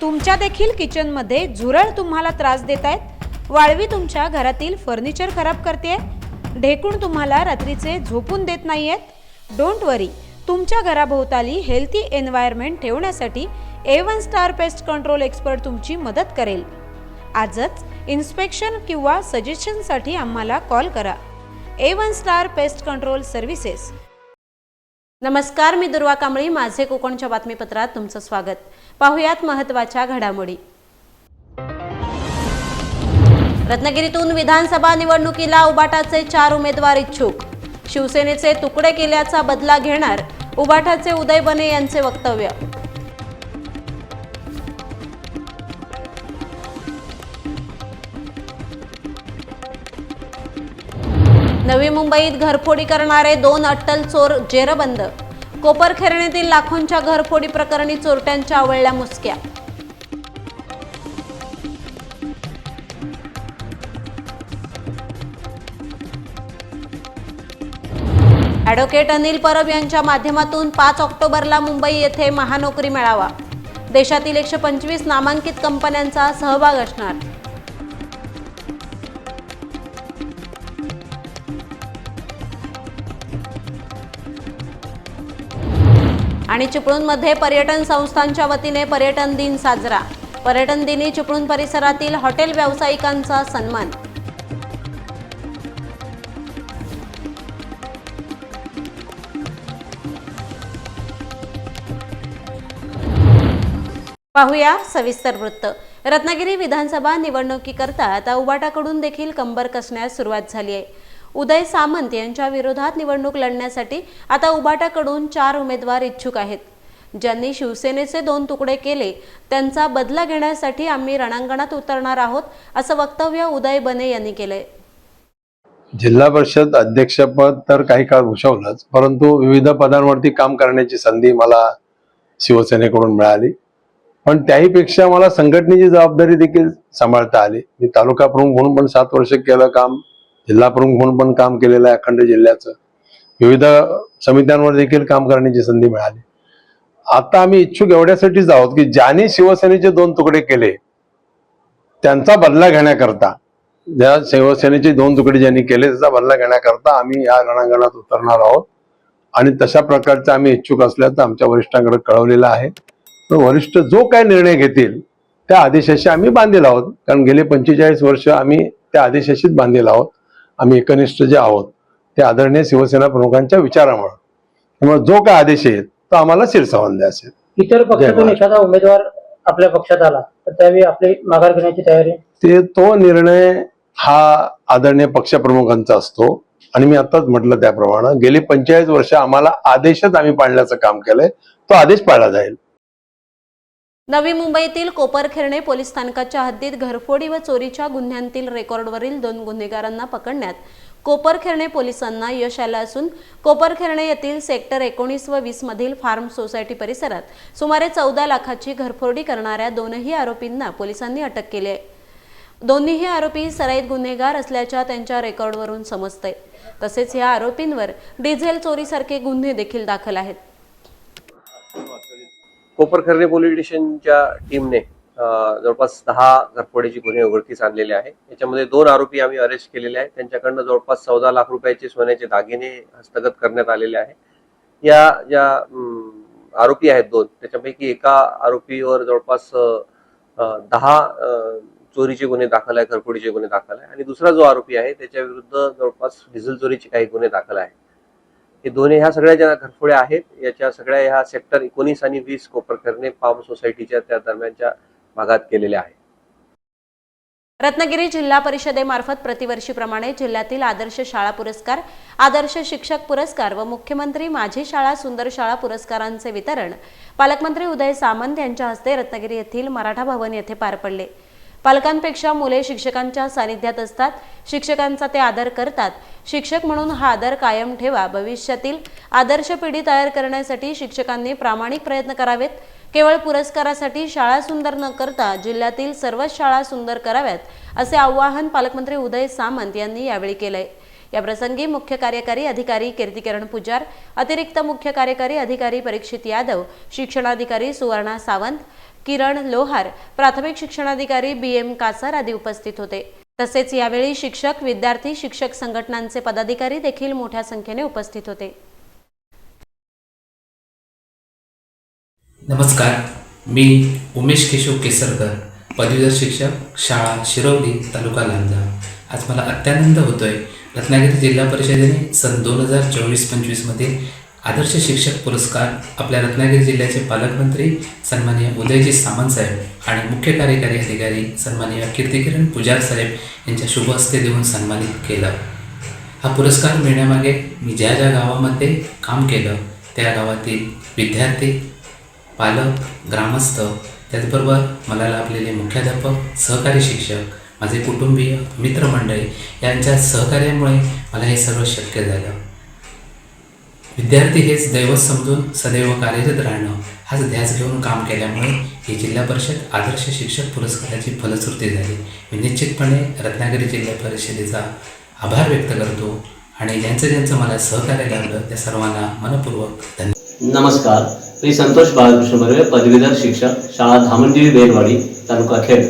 तुमच्या देखील किचनमध्ये झुरळ तुम्हाला त्रास देत आहेत? वाळवी तुमच्या घरातील फर्निचर खराब करते ढेकूण तुम्हाला रात्रीचे झोपून देत नाही आहेत डोंट वरी तुमच्या घराभोवताली हेल्थी एन्व्हायरमेंट ठेवण्यासाठी A one star pest control expert तुमची मदत करेल. आजच इन्स्पेक्शन किंवा सजेशनसाठी आम्हाला कॉल करा. A one star pest control services नमस्कार मी दुर्वा कांबळी. माझे कोकणच्या बातमीपत्रात तुमचं स्वागत. पाहुयात महत्त्वाच्या घडामोडी. रत्नागिरीतून विधानसभा निवडणुकीला उबाटाचे चार उमेदवार इच्छुक. शिवसेनेचे तुकडे केल्याचा बदला घेणार उबाटाचे उदय बने यांचे वक्तव्य. नवी मुंबईत घरफोडी करणारे दोन अट्टल चोर जेरबंद. कोपरखेरणीतील लाखोंच्या घरफोडी प्रकरणी चोरट्यांच्या आवळल्या मुसक्या. ॲडव्होकेट अनिल परब यांच्या माध्यमातून पाच ऑक्टोबरला मुंबई येथे महानोकरी मेळावा. देशातील एकशे पंचवीस नामांकित कंपन्यांचा सहभाग असणार. आणि चिपळूणमध्ये पर्यटन संस्थांच्या वतीने पर्यटन दिन साजरा. पर्यटन दिनी चिपळूण परिसरातील हॉटेल व्यावसायिकांचा सन्मान. पाहूया सविस्तर वृत्त. रत्नागिरी विधानसभा निवडणुकीकरता आता उबाटाकडून देखील कंबर कसण्यास सुरुवात झाली आहे. उदय सामंत यांच्या विरोधात निवडणूक लढण्यासाठी आता उबाटाकडून चार उमेदवार इच्छुक आहेत. ज्यांनी शिवसेनेचे दोन तुकडे केले त्यांचा बदला घेण्यासाठी आम्ही रणांगणात उतरणार आहोत असं वक्तव्य उदय बने यांनी केलंय. जिल्हा परिषद अध्यक्षपद तर काही काळ भूषवलंच परंतु विविध पदांवरती काम करण्याची संधी मला शिवसेनेकडून मिळाली. पण त्याहीपेक्षा मला संघटनेची जबाबदारी देखील सांभाळता आली. मी तालुका प्रमुख म्हणून पण सात वर्ष केलं काम जिल्हा प्रमुख म्हणून पण काम केलेलं आहे अखंड जिल्ह्याचं. विविध समित्यांवर देखील काम करण्याची संधी मिळाली. आता आम्ही इच्छुक एवढ्यासाठीच आहोत की ज्यांनी शिवसेनेचे दोन तुकडे केले त्यांचा बदला घेण्याकरता ज्या शिवसेनेचे दोन तुकडे ज्यांनी केले त्याचा बदला घेण्याकरता आम्ही या रणांगणात उतरणार आहोत. आणि तशा प्रकारचं आम्ही इच्छुक असल्याचं आमच्या वरिष्ठांकडे कळवलेलं आहे. पण वरिष्ठ जो काय निर्णय घेतील त्या आदेशाशी आम्ही बांधील आहोत. कारण गेले पंचेचाळीस वर्ष आम्ही त्या आदेशाशीच बांधील आहोत. आम्ही एकनिष्ठ जे आहोत ते आदरणीय शिवसेना प्रमुखांच्या विचारामुळे. त्यामुळे जो काय आदेश येईल तो आम्हाला शिरसावंद असेल इतर पक्षातून. एखादा उमेदवार आपल्या पक्षात आला तर त्यावेळी आपली माघार घेण्याची तयारी? ते तो निर्णय हा आदरणीय पक्षप्रमुखांचा असतो. आणि मी आताच म्हटलं त्याप्रमाणे गेली पंचेचाळीस वर्ष आम्हाला आदेशच आम्ही पाळण्याचं काम केलंय. तो आदेश पाळला जाईल. नवी मुंबईतील कोपरखेरणे पोलीस स्थानकाच्या हद्दीत घरफोडी व चोरीच्या गुन्ह्यांतील रेकॉर्डवरील दोन गुन्हेगारांना पकडण्यात कोपरखेरणे पोलिसांना यश आलं असून कोपरखेरणे येथील सेक्टर एकोणीस व वीस मधील फार्म सोसायटी परिसरात सुमारे चौदा लाखाची घरफोडी करणाऱ्या दोनही आरोपींना पोलिसांनी अटक केली आहे. दोन्हीही आरोपी सराईत गुन्हेगार असल्याच्या त्यांच्या रेकॉर्डवरून समजतंय तसेच या आरोपींवर डिझेल चोरीसारखे गुन्हे देखील दाखल आहेत. कोपरखर्णे पोलीस स्टेशनच्या टीमने जवळपास दहा घरफोडीची गुन्हे उघडकीस आणलेले आहे. याच्यामध्ये दोन आरोपी आम्ही अरेस्ट केलेले आहेत. त्यांच्याकडनं जवळपास चौदा लाख रुपयाचे सोन्याचे दागिने हस्तगत करण्यात आलेले आहे या ज्या आरोपी आहेत दोन. त्याच्यापैकी एका आरोपीवर जवळपास दहा चोरीचे गुन्हे दाखल आहे घरफोडीचे गुन्हे दाखल आहे. आणि दुसरा जो आरोपी आहे त्याच्या विरुद्ध जवळपास डिझेल चोरीचे काही गुन्हे दाखल आहे. हे दोन्ही ह्या सगळ्या ज्या घरफोड्या आहेत याच्या सगळ्या ह्या सेक्टर एकोणीस आणि वीस कोपरखर्णे पाम सोसायटीच्या त्या दरम्यानच्या भागात केलेल्या आहेत. रत्नागिरी जिल्हा परिषदेमार्फत प्रतिवर्षीप्रमाणे जिल्ह्यातील आदर्श शाळा पुरस्कार आदर्श शिक्षक पुरस्कार व मुख्यमंत्री माझी शाळा सुंदर शाळा पुरस्कारांचे वितरण पालकमंत्री उदय सामंत यांच्या हस्ते रत्नागिरी येथील मराठा भवन येथे पार पडले. पालकांपेक्षा मुले शिक्षकांच्या सानिध्यात असतात. शिक्षकांचा ते आदर करतात. शिक्षक म्हणून हा आदर कायम ठेवा. भविष्यातील आदर्श पिढी तयार करण्यासाठी शिक्षकांनी प्रामाणिक प्रयत्न करावेत. केवळ पुरस्कारासाठी शाळा सुंदर न करता जिल्ह्यातील सर्वच शाळा सुंदर कराव्यात असे आवाहन पालकमंत्री उदय सामंत यांनी यावेळी केलंय. या प्रसंगी मुख्य कार्यकारी अधिकारी कीर्तिकिरण पुजार अतिरिक्त मुख्य कार्यकारी अधिकारी परीक्षित यादव शिक्षणाधिकारी सुवर्णा सावंत किरण लोहार प्राथमिक शिक्षणाधिकारी बी एम कासार आदी उपस्थित होते. तसेच यावेळी शिक्षक विद्यार्थी शिक्षक संघटनांचे पदाधिकारी देखील मोठ्या संख्येने उपस्थित होते. नमस्कार मी उमेश केशव केसरकर पदवीधर शिक्षक शाळा शिरवली तालुका लांजा आज मला अत्यानंद होतोय. रत्नागिरी जिल्हा परिषदेने सन दोन हजार चोवीस पंचवीसमध्ये आदर्श शिक्षक पुरस्कार आपल्या रत्नागिरी जिल्ह्याचे पालकमंत्री सन्माननीय उदयजी सामंत साहेब आणि मुख्य कार्यकारी अधिकारी सन्माननीय कीर्तिकिरण पुजार साहेब यांच्या शुभ हस्ते देऊन सन्मानित केलं. हा पुरस्कार मिळण्यामागे मी ज्या ज्या गावामध्ये काम केलं त्या गावातील विद्यार्थी पालक ग्रामस्थ त्याचबरोबर मला लाभलेले मुख्याध्यापक सहकारी शिक्षक माझे कुटुंबीय मित्रमंडळी यांच्या सहकार्यामुळे मला हे सर्व शक्य झालं. विद्यार्थी हेच दैवत समजून सदैव कार्यरत राहणं हाच ध्यास घेऊन काम केल्यामुळे ही जिल्हा परिषद आदर्श शिक्षक पुरस्काराची फलश्रुती झाली. मी निश्चितपणे रत्नागिरी जिल्हा परिषदेचा आभार व्यक्त करतो आणि ज्यांचं ज्यांचं मला सहकार्य लाभलं त्या सर्वांना मनपूर्वक धन्यवाद. नमस्कार. मी संतोष बाळकृष्ण बर्वे पदवीधर शिक्षक शाळा धामणदेवी बेलवाडी तालुका खेड.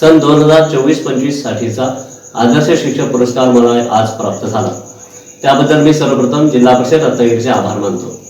सन दोन हजार चोवीस पंचवीस साठीचा आदर्श शिक्षक पुरस्कार मला आज प्राप्त झाला. त्याबद्दल मी सर्वप्रथम जिल्हा परिषद रत्नागिरीचे आभार मानतो.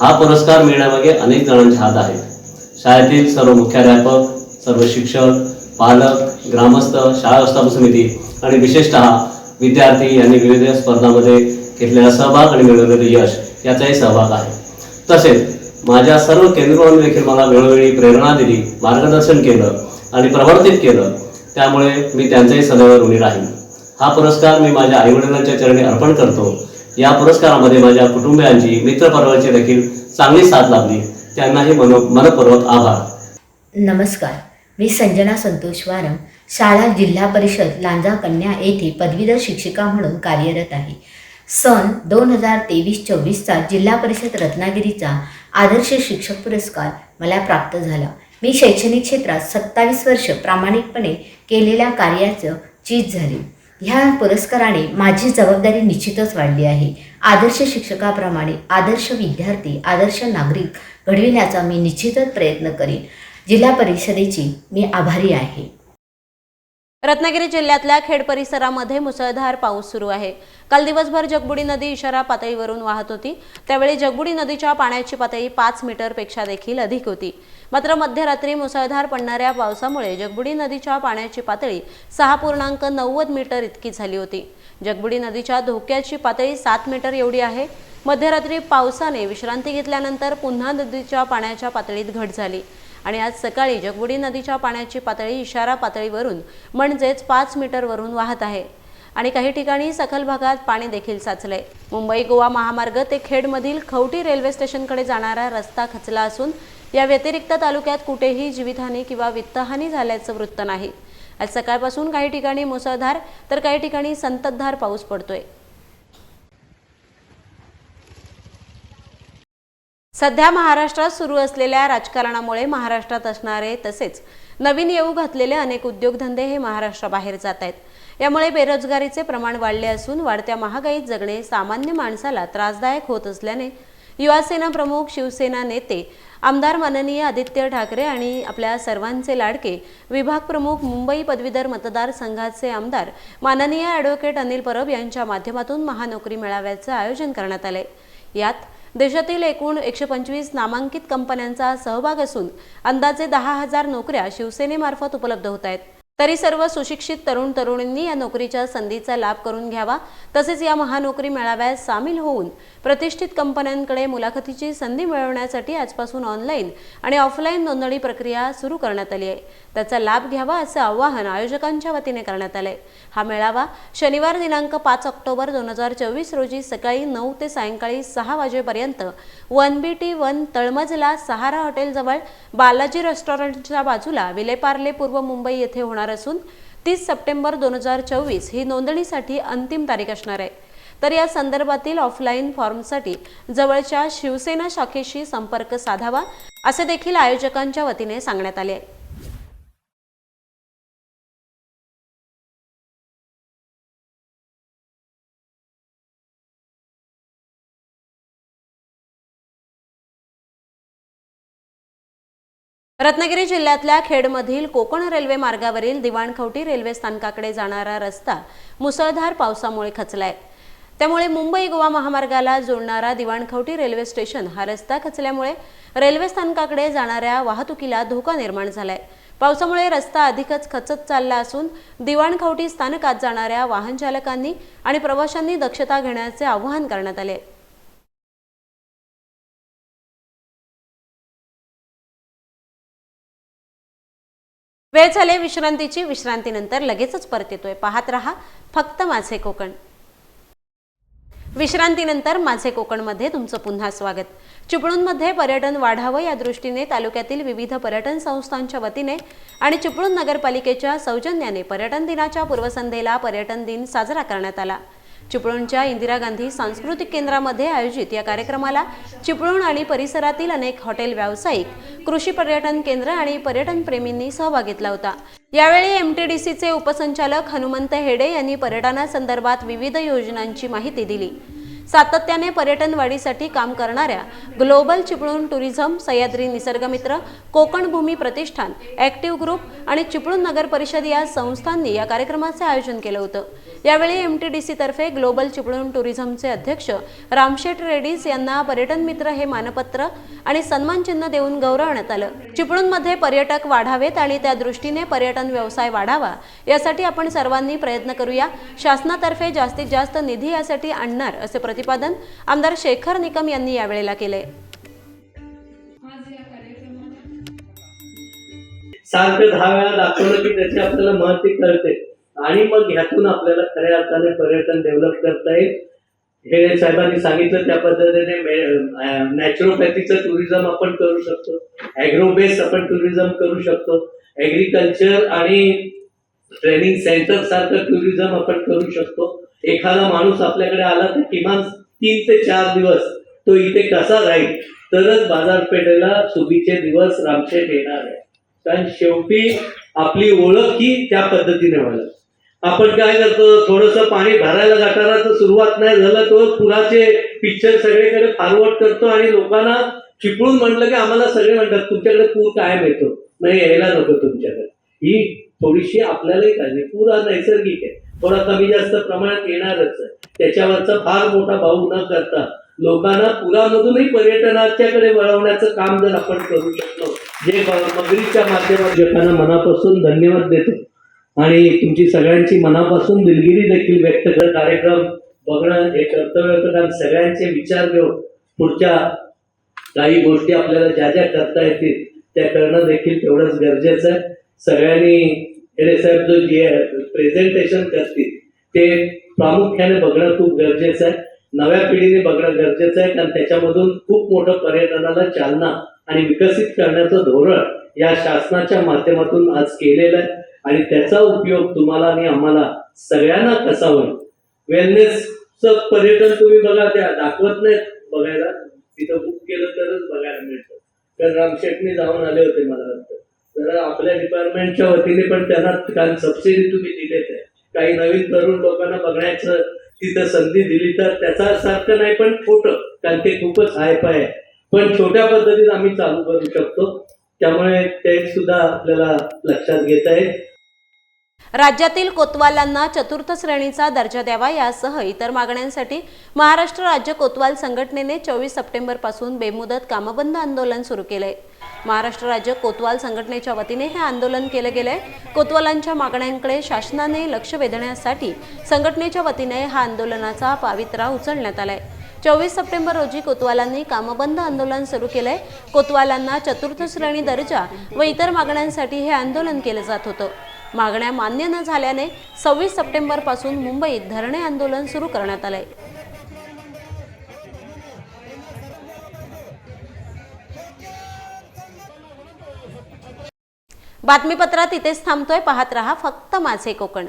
हा पुरस्कार मिळण्यामागे अनेक जणांचे हात आहेत. शाळेतील सर्व मुख्याध्यापक सर्व शिक्षक पालक ग्रामस्थ शाळा व्यवस्थापन समिती आणि विशेषतः विद्यार्थी यांनी विविध स्पर्धामध्ये घेतलेला सहभाग आणि मिळवलेले यश याचाही सहभाग आहे. तसेच माझ्या सर्व केंद्रांनी देखील मला वेळोवेळी प्रेरणा दिली मार्गदर्शन केलं आणि प्रवर्तित केलं. त्यामुळे मी त्यांचाही सदैव ऋणी राहीन. हा पुरस्कार मी माझ्या आईवडिलांच्या चरणी अर्पण करतो. या पुरस्कारामध्ये माझ्या कुटुंबियांची मित्रपरिवाराची देखील चांगली साथ लाभली. त्यांनाही मनो मनपूर्वक आभार. नमस्कार. मी संजना संतोष वारम शाळा जिल्हा परिषद लांजा कन्या येथे पदवीधर शिक्षिका म्हणून कार्यरत आहे. सन दोन हजार तेवीस चोवीसचा जिल्हा परिषद रत्नागिरीचा आदर्श शिक्षक पुरस्कार मला प्राप्त झाला. मी शैक्षणिक क्षेत्रात सत्तावीस वर्ष प्रामाणिकपणे केलेल्या कार्याचं चीज झाली. ह्या पुरस्काराने माझी जबाबदारी निश्चितच वाढली आहे. आदर्श शिक्षकाप्रमाणे आदर्श विद्यार्थी आदर्श नागरिक घडविण्याचा मी निश्चितच प्रयत्न करीन. जिल्हा परिषदेची मी आभारी आहे. रत्नागिरी जिल्ह्यातल्या खेड परिसरामध्ये मुसळधार पाऊस सुरू आहे. काल दिवसभर जगबुडी नदी इशारा पातळीवरून वाहत होती. त्यावेळी जगबुडी नदीच्या पाण्याची पातळी पाच मीटरपेक्षा देखील अधिक होती. मात्र मध्यरात्री मुसळधार पडणाऱ्या पावसामुळे जगबुडी नदीच्या पाण्याची पातळी सहा पूर्णांक नव्वद मीटर इतकी झाली होती. जगबुडी नदीच्या धोक्याची पातळी सात मीटर एवढी आहे. मध्यरात्री पावसाने विश्रांती घेतल्यानंतर पुन्हा नदीच्या पाण्याच्या पातळीत घट झाली. आणि आज सकाळी जगबुडी नदीच्या पाण्याची पातळी इशारा पातळीवरून म्हणजेच पाच मीटरवरून वाहत आहे. आणि काही ठिकाणी सखल भागात पाणी देखील साचले मुंबई गोवा महामार्ग ते खेडमधील खवटी रेल्वे स्टेशनकडे जाणारा रस्ता खचला असून या व्यतिरिक्त तालुक्यात कुठेही जीवितहानी किंवा वित्तहानी झाल्याचं वृत्त नाही. आज सकाळपासून काही ठिकाणी मुसळधार तर काही ठिकाणी संततधार पाऊस पडतोय. सध्या महाराष्ट्रात सुरू असलेल्या राजकारणामुळे महाराष्ट्रात असणारे तसेच नवीन येऊ घातलेले अनेक उद्योगधंदे हे महाराष्ट्राबाहेर जात आहेत. यामुळे बेरोजगारीचे प्रमाण वाढले असून वाढत्या महागाईत जगणे सामान्य माणसाला त्रासदायक होत असल्याने युवासेना प्रमुख शिवसेना नेते आमदार माननीय आदित्य ठाकरे आणि आपल्या सर्वांचे लाडके विभाग प्रमुख मुंबई पदवीधर मतदारसंघाचे आमदार माननीय ॲडव्होकेट अनिल परब यांच्या माध्यमातून महानोकरी मेळाव्याचं आयोजन करण्यात आले यात देशातील एकूण एकशे पंचवीस नामांकित कंपन्यांचा सहभाग असून अंदाजे दहा हजार नोकऱ्या शिवसेनेमार्फत उपलब्ध होत आहेत. तरी सर्व सुशिक्षित तरुण तरुणींनी या नोकरीच्या संधीचा लाभ करून घ्यावा. तसेच या महानोकरी मेळाव्यात सामील होऊन प्रतिष्ठित कंपन्यांकडे मुलाखतीची संधी मिळवण्यासाठी आजपासून ऑनलाईन आणि ऑफलाईन नोंदणी प्रक्रिया सुरू करण्यात आली आहे. त्याचा लाभ घ्यावा असं आवाहन आयोजकांच्या वतीने करण्यात आलंय. हा मेळावा शनिवार दिनांक पाच ऑक्टोबर दोन हजार चोवीस रोजी सकाळी नऊ ते सायंकाळी सहा वाजेपर्यंत वन बी टी वन तळमजला सहारा हॉटेलजवळ बालाजी रेस्टॉरंटच्या बाजूला विलेपार्ले पूर्व मुंबई येथे होणार असून तीस सप्टेंबर दोन हजार चोवीस ही नोंदणीसाठी अंतिम तारीख असणार आहे. तर या संदर्भातील ऑफलाईन फॉर्मसाठी जवळच्या शिवसेना शाखेशी संपर्क साधावा असे देखील आयोजकांच्या वतीने सांगण्यात आले आहे. रत्नागिरी जिल्ह्यातल्या खेडमधील कोकण रेल्वे मार्गावरील दिवाणखवटी रेल्वे स्थानकाकडे जाणारा रस्ता मुसळधार पावसामुळे खचलाय. त्यामुळे मुंबई गोवा महामार्गाला जोडणारा दिवाणखवटी रेल्वे स्टेशन हा रस्ता खचल्यामुळे रेल्वे स्थानकाकडे जाणाऱ्या वाहतुकीला धोका निर्माण झालाय. पावसामुळे रस्ता अधिकच खचत चालला असून दिवाणखवटी स्थानकात जाणाऱ्या वाहन चालकांनी आणि प्रवाशांनी दक्षता घेण्याचे आवाहन करण्यात आले. वेळ झाले विश्रांतीची. विश्रांतीनंतर लगेचच परत येतोय. पाहत रहा फक्त माझे कोकण. विश्रांतीनंतर माझे कोकणमध्ये तुमचं पुन्हा स्वागत. चिपळूणमध्ये पर्यटन वाढावं या दृष्टीने तालुक्यातील विविध पर्यटन संस्थांच्या वतीने आणि चिपळूण नगरपालिकेच्या सौजन्याने पर्यटन दिनाच्या पूर्वसंध्येला पर्यटन दिन साजरा करण्यात आला. चिपळूणच्या इंदिरा गांधी सांस्कृतिक केंद्रामध्ये आयोजित या कार्यक्रमाला चिपळूण आणि परिसरातील अनेक हॉटेल व्यावसायिक कृषी पर्यटन केंद्र आणि पर्यटन प्रेमींनी सहभाग घेतला होता. यावेळी एमटीडीसीचे उपसंचालक हनुमंत हेडे यांनी पर्यटनासंदर्भात विविध योजनांची माहिती दिली. सातत्याने पर्यटन वाढीसाठी काम करणाऱ्या global Chiplun tourism Sahyadri Nisargamitra Konkan Bhumi Pratishthan active group आणि चिपळूण नगर परिषद या संस्थांनी या कार्यक्रमाचे आयोजन केलं होतं. यावेळी एम टी डी सी तर्फे ग्लोबल चिपळूण टुरिझमचे अध्यक्ष रामशेठ रेड्डीज यांना पर्यटन मित्र हे मानपत्र आणि सन्मान चिन्ह देऊन गौरवण्यात आलं. चिपळूणमध्ये पर्यटक वाढावेत आणि त्या दृष्टीने पर्यटन व्यवसाय वाढावा यासाठी आपण सर्वांनी प्रयत्न करूया. शासनातर्फे जास्तीत जास्त निधी यासाठी आणणार असे प्रतिपादन आमदार शेखर निकम यांनी यावेळेला केले. सारखं दहा वेळा दाखवलं की त्याची आपल्याला महत्त्व कळते. आणि मग ह्यातून आपल्याला खऱ्या अर्थाने पर्यटन डेव्हलप करता येईल. हे साहेबांनी सांगितलं त्या पद्धतीने नॅचरोपॅथीचं टुरिझम आपण करू शकतो. ॲग्रो बेस्ड आपण टुरिझम करू शकतो. ॲग्रिकल्चर आणि ट्रेनिंग सेंटर सारखं टुरिझम आपण करू शकतो. एखादा माणूस आपल्याकडे आला तर किमान तीन ते चार दिवस तो इथे कसा राहील? तरच बाजारपेठेला सुगीचे दिवस रामशेठ येणार आहे कारण शेवटी आपली ओळख ही त्या पद्धतीने व्हायला आपण काय करतो थोडस पाणी भरायला गटाराचं सुरुवात नाही झालं तो पुराचे पिक्चर सगळीकडे फॉरवर्ड करतो आणि लोकांना चिपळून म्हटलं की आम्हाला सगळे म्हणतात तुमच्याकडे पूर काय मिळतो नाही यायला नको तुमच्याकडे. ही थोडीशी आपल्यालाही काळजी पूर हा नैसर्गिक आहे. थोडा कमी जास्त प्रमाणात येणारच आहे. त्याच्यावरचा फार मोठा भाऊ न करता लोकांना पुरामधूनही पर्यटनाच्याकडे वळवण्याचं काम जर आपण करू शकलो जे मगरीच्या माध्यमात लोकांना मनापासून धन्यवाद देतो. आणि तुमची सगळ्यांची मनापासून दिलगिरी देखील व्यक्त कर. कार्यक्रम बघणं हे कर्तव्य होतं कारण सगळ्यांचे विचार घेऊन पुढच्या काही गोष्टी आपल्याला ज्या ज्या करता येतील त्या करणं देखील तेवढंच गरजेचं आहे. सगळ्यांनी हेडे साहेब जो जे प्रेझेंटेशन करतील ते प्रामुख्याने बघणं खूप गरजेचं आहे. नव्या पिढीने बघणं गरजेचं आहे कारण त्याच्यामधून खूप मोठं पर्यटनाला चालना आणि विकसित करण्याचं धोरण या शासनाच्या माध्यमातून आज केलेलं आहे. आणि त्याचा उपयोग तुम्हाला आणि आम्हाला सगळ्यांना कसा होईल? वेलनेसचं पर्यटन तुम्ही बघा त्या दाखवत नाहीत बघायला. तिथं बुक केलं तरच बघायला मिळतं. तर रामशेटने जाऊन आले होते मला वाटतं तर आपल्या डिपार्टमेंटच्या वतीने पण त्यांना कारण सबसिडी तुम्ही दिलेत आहे. काही नवीन तरुण लोकांना बघण्याचं तिथं संधी दिली तर त्याचा सारखं नाही पण छोटं कारण ते खूपच हायप आहे. पण छोट्या पद्धतीत आम्ही चालू करू शकतो. त्यामुळे ते सुद्धा आपल्याला लक्षात घेता येईल. राज्यातील कोतवालांना चतुर्थ श्रेणीचा दर्जा द्यावा यासह इतर मागण्यांसाठी महाराष्ट्र राज्य कोतवाल संघटनेने चोवीस सप्टेंबरपासून बेमुदत कामबंद आंदोलन सुरू केले. महाराष्ट्र राज्य कोतवाल संघटनेच्या वतीने हे आंदोलन केलं गेलंय कोतवालांच्या मागण्यांकडे शासनाने लक्ष वेधण्यासाठी संघटनेच्या वतीने हा आंदोलनाचा पावित्रा उचलण्यात आलाय. चोवीस सप्टेंबर रोजी कोतवालांनी कामबंद आंदोलन सुरू केलंय कोतवालांना चतुर्थ श्रेणी दर्जा व इतर मागण्यांसाठी हे आंदोलन केलं जात होतं. मागण्या मान्य न झाल्याने सव्वीस सप्टेंबरपासून मुंबईत धरणे आंदोलन सुरू करण्यात आलंय. बातमीपत्रात इथेच थांबतोय. पाहत रहा फक्त माझे कोकण.